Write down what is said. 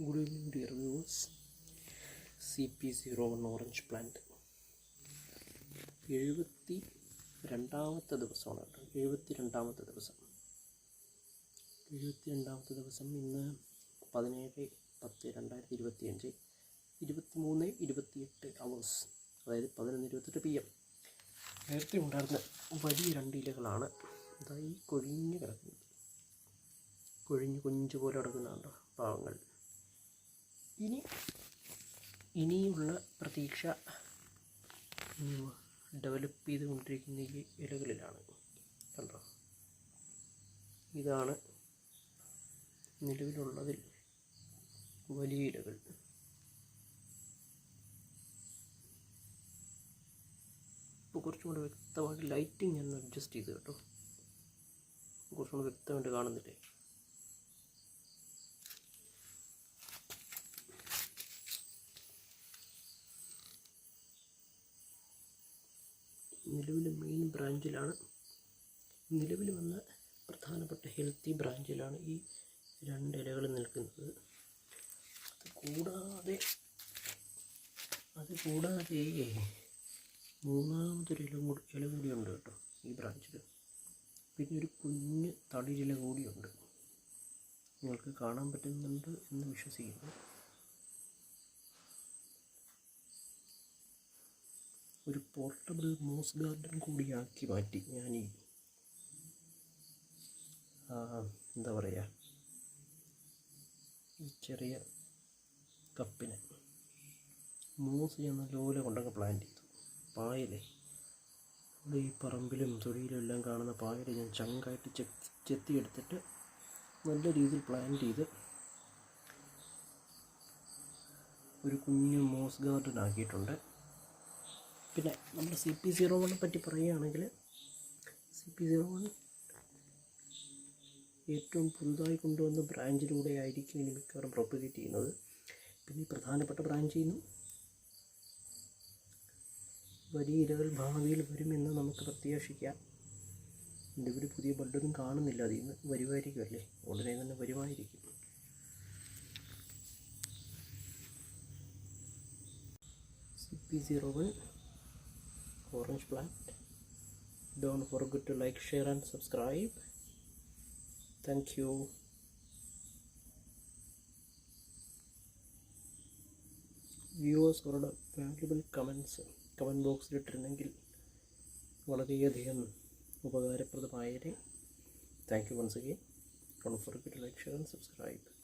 Good evening dear viewers C P zero one orange plant എഴുപത്തി രണ്ടാമത്തെ ദിവസമാണ് കേട്ടോ. എഴുപത്തി രണ്ടാമത്തെ ദിവസം. എഴുപത്തി രണ്ടാമത്തെ ദിവസം ഇന്ന് പതിനേഴ് പത്ത് രണ്ടായിരത്തി ഇരുപത്തി അഞ്ച് ഇരുപത്തി മൂന്ന് ഇരുപത്തിയെട്ട് അവേഴ്സ് അതായത് പതിനൊന്ന് ഇരുപത്തെട്ട് പി എം നേരത്തെ ഉണ്ടായിരുന്ന വലിയ രണ്ട് ഇലകളാണ് അതായത് ഈ കൊഴിഞ്ഞ് കിടക്കുന്നത്. കൊഴിഞ്ഞ് കുഞ്ചു പോലെ കിടക്കുന്നുണ്ടോ പാവങ്ങൾ. ഇനി ഇനിയുള്ള പ്രതീക്ഷ ഡെവലപ്പ് ചെയ്തുകൊണ്ടിരിക്കുന്ന ഈ ഇലകളിലാണ്. കണ്ടോ? ഇതാണ് നിലവിലുള്ളതിൽ വലിയ ഇലകൾ. ഇപ്പോൾ കുറച്ചും കൂടെ വ്യക്തമായിട്ട് ലൈറ്റിംഗ് ഞാൻ അഡ്ജസ്റ്റ് ചെയ്ത് കേട്ടോ. കുറച്ചും കൂടെ വ്യക്തമായിട്ട് കാണുന്നില്ലേ? നിലവിൽ മെയിൻ ബ്രാഞ്ചിലാണ് നിലവിൽ വന്ന പ്രധാനപ്പെട്ട ഹെൽത്തി ബ്രാഞ്ചിലാണ് ഈ രണ്ട് ഇലകൾ നിൽക്കുന്നത്. അത് കൂടാതെ അത് കൂടാതെ മൂന്നാമതൊരു ഇല കൂടി ഇല കൂടിയുണ്ട് കേട്ടോ ഈ ബ്രാഞ്ചിൽ പിന്നെ ഒരു കുഞ്ഞ് തളിരില കൂടിയുണ്ട്. നിങ്ങൾക്ക് കാണാൻ പറ്റുന്നുണ്ട് എന്ന് വിശ്വസിക്കുന്നു. ഒരു പോർട്ടബിൾ മോസ് ഗാർഡൻ കൂടിയാക്കി മാറ്റി ഞാൻ ഈ എന്താ പറയുക ഈ ചെറിയ കപ്പിനെ മൂസ് ഞാൻ നല്ലപോലെ കൊണ്ടൊക്കെ പ്ലാൻ ചെയ്തു. പായലേ ഈ പറമ്പിലും തൊടിയിലും എല്ലാം കാണുന്ന പായൽ ഞാൻ ചങ്കായിട്ട് ചെത്തി ചെത്തിയെടുത്തിട്ട് നല്ല രീതിയിൽ പ്ലാൻ ചെയ്ത് ഒരു കുഞ്ഞു മോസ് ഗാർഡൻ ആക്കിയിട്ടുണ്ട്. പിന്നെ നമ്മുടെ സി പി സീറോ വണ്ണെ പറ്റി പറയുകയാണെങ്കിൽ സി പി സീറോ വൺ ഏറ്റവും പുതുതായി കൊണ്ടുവന്ന ബ്രാഞ്ചിലൂടെ ആയിരിക്കും ഇനി മിക്കവാറും പ്രൊപ്പഗേറ്റ് ചെയ്യുന്നത്. പിന്നെ പ്രധാനപ്പെട്ട ബ്രാഞ്ചിൽ നിന്നും വലിയ ഇരകൾ ഭാവിയിൽ വരുമെന്ന് നമുക്ക് പ്രത്യാശിക്കാം. എന്തെങ്കിലും പുതിയ ബഡൊന്നും കാണുന്നില്ല. അതിൽ നിന്ന് വരുമായിരിക്കും അല്ലേ? ഉടനെ തന്നെ വരുമായിരിക്കും. C P zero one orange plant. Don't forget to like share and subscribe. Thank you. Viewers അവരുടെ വാല്യുബിൾ കമൻസ് കമന്റ് ബോക്സിൽ ഇട്ടിരുന്നെങ്കിൽ വളരെയധികം ഉപകാരപ്രദമായേനെ. Thank you once again don't forget like share and subscribe